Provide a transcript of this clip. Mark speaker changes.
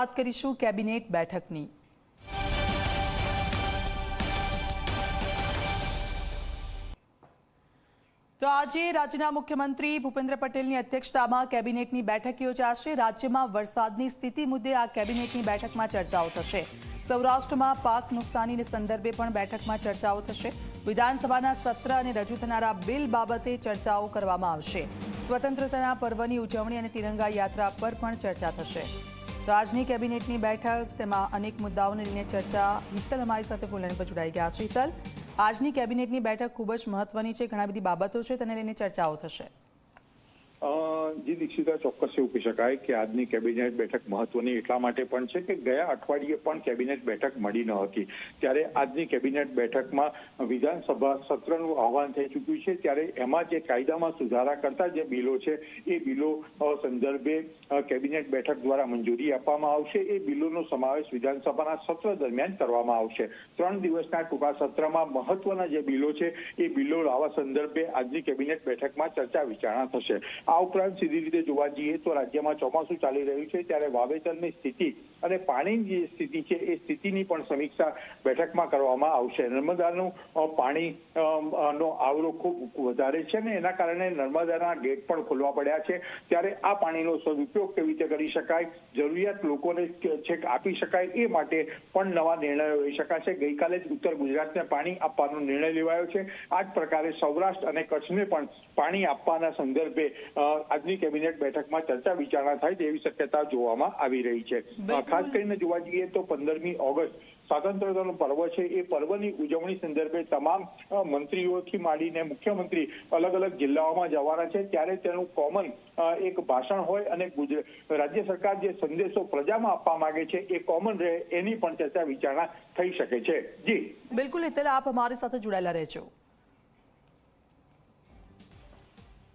Speaker 1: વાત કરીશું કેબિનેટ બેઠકની. તો આજે રાજ્યના મુખ્યમંત્રી ભૂપેન્દ્ર પટેલની અધ્યક્ષતામાં કેબિનેટની બેઠક યોજાશે. રાજ્યમાં વરસાદની સ્થિતિ મુદ્દે આ કેબિનેટની બેઠકમાં ચર્ચાઓ થશે. સૌરાષ્ટ્રમાં પાક નુકસાનીને સંદર્ભે પણ બેઠકમાં ચર્ચાઓ થશે. વિધાનસભાના સત્ર અને રજૂ થનારા બિલ બાબતે ચર્ચાઓ કરવામાં આવશે. સ્વતંત્રતાના પર્વની ઉજવણી અને તિરંગા યાત્રા પર પણ ચર્ચા થશે. તો આજની કેબિનેટની બેઠક તેમાં અનેક મુદ્દાઓને લઈને ચર્ચા હિતલ અમારી સાથે ફોનલાઈન પર જોડાઈ ગયા છે. હિતલ, આજની કેબિનેટની બેઠક ખૂબ જ મહત્વની છે. ઘણા બધી બાબતો છે, તેને લઈને ચર્ચાઓ થશે.
Speaker 2: જી દીક્ષિતા ચોક્કસ એવું શકાય કે આજની કેબિનેટ બેઠક મહત્વની એટલા માટે પણ છે કે ગયા અઠવાડિયે પણ કેબિનેટ બેઠક મળી ન હતી. ત્યારે આજની કેબિનેટ બેઠકમાં વિધાનસભા સત્રનું આહવાન થઈ ચૂક્યું છે. ત્યારે એમાં જે કાયદામાં સુધારા કરતા જે બિલો છે, એ બિલો સંદર્ભે કેબિનેટ બેઠક દ્વારા મંજૂરી આપવામાં આવશે. એ બિલોનો સમાવેશ વિધાનસભાના સત્ર દરમિયાન કરવામાં આવશે. ત્રણ દિવસના ટૂંકા સત્રમાં મહત્વના જે બિલો છે, એ બિલો લાવવા સંદર્ભે આજની કેબિનેટ બેઠકમાં ચર્ચા વિચારણા થશે. આ ઉપરાંત સીધી રીતે જોવા જઈએ તો રાજ્યમાં ચોમાસું ચાલી રહ્યું છે, ત્યારે વાવેતરની સ્થિતિ અને પાણીની જે સ્થિતિ છે, એ સ્થિતિની પણ સમીક્ષા બેઠકમાં કરવામાં આવશે. નર્મદાનું પાણી નો આવરો ખૂબ વધારે છે ને એના કારણે નર્મદાના ગેટ પણ ખોલવા પડ્યા છે. ત્યારે આ પાણીનો સદુપયોગ કેવી રીતે કરી શકાય, જરૂરિયાત લોકોને છેક આપી શકાય એ માટે પણ નવા નિર્ણયો લઈ શકાશે. ગઈકાલે જ ઉત્તર ગુજરાતને પાણી આપવાનો નિર્ણય લેવાયો છે. આ જ પ્રકારે સૌરાષ્ટ્ર અને કચ્છને પણ પાણી આપવાના સંદર્ભે આજની કેબિનેટ બેઠકમાં ચર્ચા વિચારણા થાય તેવી શક્યતા જોવામાં આવી રહી છે. ખાસ કરીને જોવા જઈએ તો પંદરમી ઓગસ્ટ સ્વાતંત્ર્યતાનું પર્વ છે. એ પર્વની ઉજવણી સંદર્ભે તમામ મંત્રીઓથી માંડીને મુખ્યમંત્રી અલગ અલગ જિલ્લાઓમાં જવાના છે. ત્યારે તેનું કોમન એક ભાષણ હોય અને રાજ્ય સરકાર જે સંદેશો પ્રજામાં આપવા માંગે છે એ કોમન રહે એની પણ ચર્ચા વિચારણા થઈ શકે છે. જી.
Speaker 1: બિલકુલ હિતલ આપ અમારી સાથે જોડાયેલા રહેજો.